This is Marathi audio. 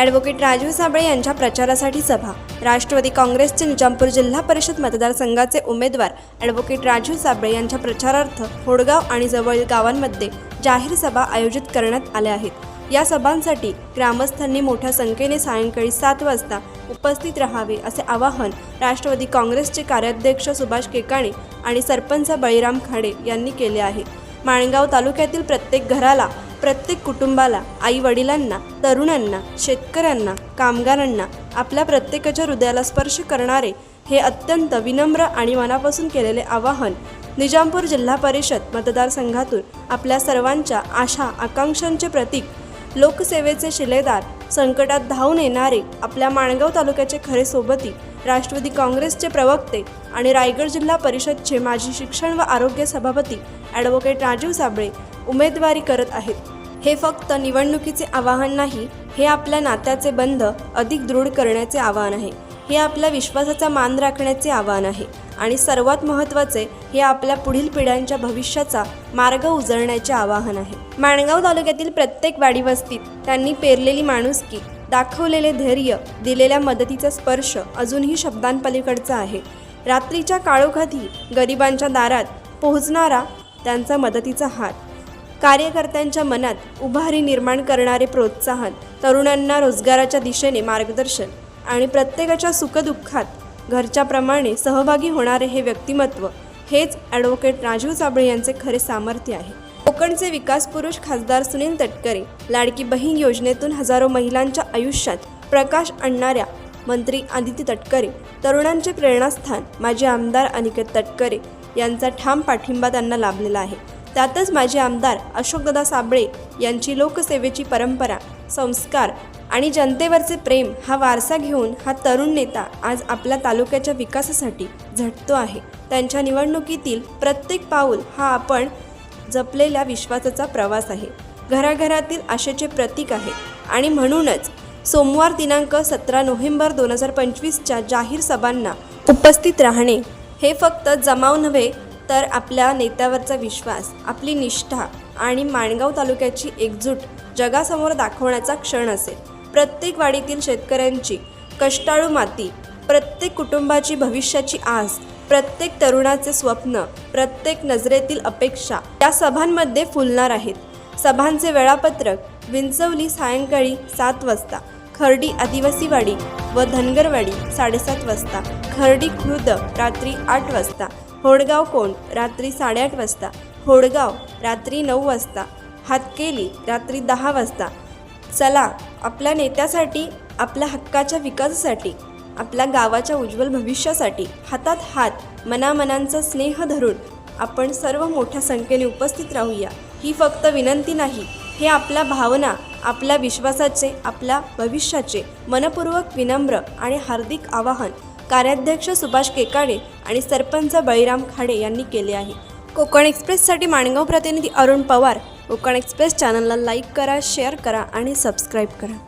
ॲडव्होकेट राजीव साबळे यांच्या प्रचारासाठी सभा. राष्ट्रवादी काँग्रेसचे निजामपूर जिल्हा परिषद मतदारसंघाचे उमेदवार ॲडव्होकेट राजीव साबळे यांच्या प्रचारार्थ होडगाव आणि जवळील गावांमध्ये जाहीर सभा आयोजित करण्यात आल्या आहेत. या सभांसाठी ग्रामस्थांनी मोठ्या संख्येने सायंकाळी सात वाजता उपस्थित राहावे असे आवाहन राष्ट्रवादी काँग्रेसचे कार्याध्यक्ष सुभाष केकाणे आणि सरपंच बळीराम खाडे यांनी केले आहे. माणगाव तालुक्यातील प्रत्येक घराला प्रत्येक कुटुंबाला आई वडिलांना तरुणांना शेतकऱ्यांना कामगारांना आपल्या प्रत्येकाच्या हृदयाला स्पर्श करणारे हे अत्यंत विनम्र आणि मनापासून केलेले आवाहन निजामपूर जिल्हा परिषद मतदारसंघातून आपल्या सर्वांच्या आशा आकांक्षांचे प्रतीक लोकसेवेचे शिलेदार संकटात धावून येणारे आपल्या माणगाव तालुक्याचे खरे सोबती राष्ट्रवादी काँग्रेसचे प्रवक्ते आणि रायगड जिल्हा परिषदचे माजी शिक्षण व आरोग्य सभापती ॲडव्होकेट राजीव साबळे उमेदवारी करत आहेत. हे फक्त निवडणुकीचे आवाहन नाही हे आपल्या नात्याचे बंध अधिक दृढ करण्याचे आवाहन आहे. हे आपल्या विश्वासाचा मान राखण्याचे आवाहन आहे आणि सर्वात महत्त्वाचे हे आपल्या पुढील पिढ्यांच्या भविष्याचा मार्ग उजळण्याचे आवाहन आहे. माणगाव तालुक्यातील प्रत्येक वाडी वस्तीत त्यांनी पेरलेली माणुसकी दाखवलेले धैर्य दिलेल्या मदतीचा स्पर्श अजूनही शब्दांपलीकडचा आहे. रात्रीच्या काळोखाती गरिबांच्या दारात पोहोचणारा त्यांचा मदतीचा हात कार्यकर्त्यांच्या मनात उभारी निर्माण करणारे प्रोत्साहन तरुणांना रोजगाराच्या दिशेने मार्गदर्शन आणि प्रत्येकाच्या सुखदुःखात घरच्याप्रमाणे सहभागी होणारे हे व्यक्तिमत्व हेच ॲडव्होकेट राजीव चाबळे यांचे खरे सामर्थ्य आहे. कोकणचे विकास पुरुष खासदार सुनील तटकरे लाडकी बहीण योजनेतून हजारो महिलांच्या आयुष्यात प्रकाश आणणाऱ्या मंत्री आदिती तटकरे तरुणांचे प्रेरणास्थान माजी आमदार अनिकेत तटकरे यांचा ठाम पाठिंबा त्यांना लाभलेला आहे. त्यातच माजी आमदार अशोकदादा साबळे यांची लोकसेवेची परंपरा संस्कार आणि जनतेवरचे प्रेम हा वारसा घेऊन हा तरुण नेता आज आपल्या तालुक्याच्या विकासासाठी झटतो आहे. त्यांच्या निवडणुकीतील प्रत्येक पाऊल हा आपण जपलेल्या विश्वासाचा प्रवास आहे. घराघरातील आशेचे प्रतीक आहे आणि म्हणूनच सोमवार दिनांक सतरा नोव्हेंबर दोन हजार पंचवीसच्या जाहीर सभांना उपस्थित राहणे हे फक्त जमाव नव्हे तर आपल्या नेत्यावरचा विश्वास आपली निष्ठा आणि माणगाव तालुक्याची एकजूट जगासमोर दाखवण्याचा क्षण असेल. प्रत्येक वाडीतील शेतकऱ्यांची कष्टाळू माती प्रत्येक कुटुंबाची भविष्याची आस प्रत्येक तरुणाचे स्वप्न प्रत्येक नजरेतील अपेक्षा या सभांमध्ये फुलणार आहेत. सभांचे वेळापत्रक विंचवली सायंकाळी सात वाजता. खर्डी आदिवासीवाडी व धनगरवाडी साडेसात वाजता. खर्डी खुर्द रात्री आठ वाजता. होडगाव कोंड रात्री साडेआठ वाजता. होडगाव रात्री नऊ वाजता. हातकेली रात्री दहा वाजता. चला आपल्या नेत्यासाठी आपल्या हक्काच्या विकासासाठी आपल्या गावाच्या उज्ज्वल भविष्यासाठी हातात हात मनामनांचा स्नेह धरून आपण सर्व मोठ्या संख्येने उपस्थित राहूया. ही फक्त विनंती नाही हे आपल्या भावना आपल्या विश्वासाचे आपल्या भविष्याचे मनपूर्वक विनम्र आणि हार्दिक आवाहन. कार्याध्यक्ष सुभाष केकाडे आणि सरपंच बळीराम खाडे यांनी केले आहे. कोकण एक्सप्रेससाठी माणगाव प्रतिनिधी अरुण पवार. कोकण एक्सप्रेस चॅनलला लाईक करा शेअर करा आणि सबस्क्राईब करा.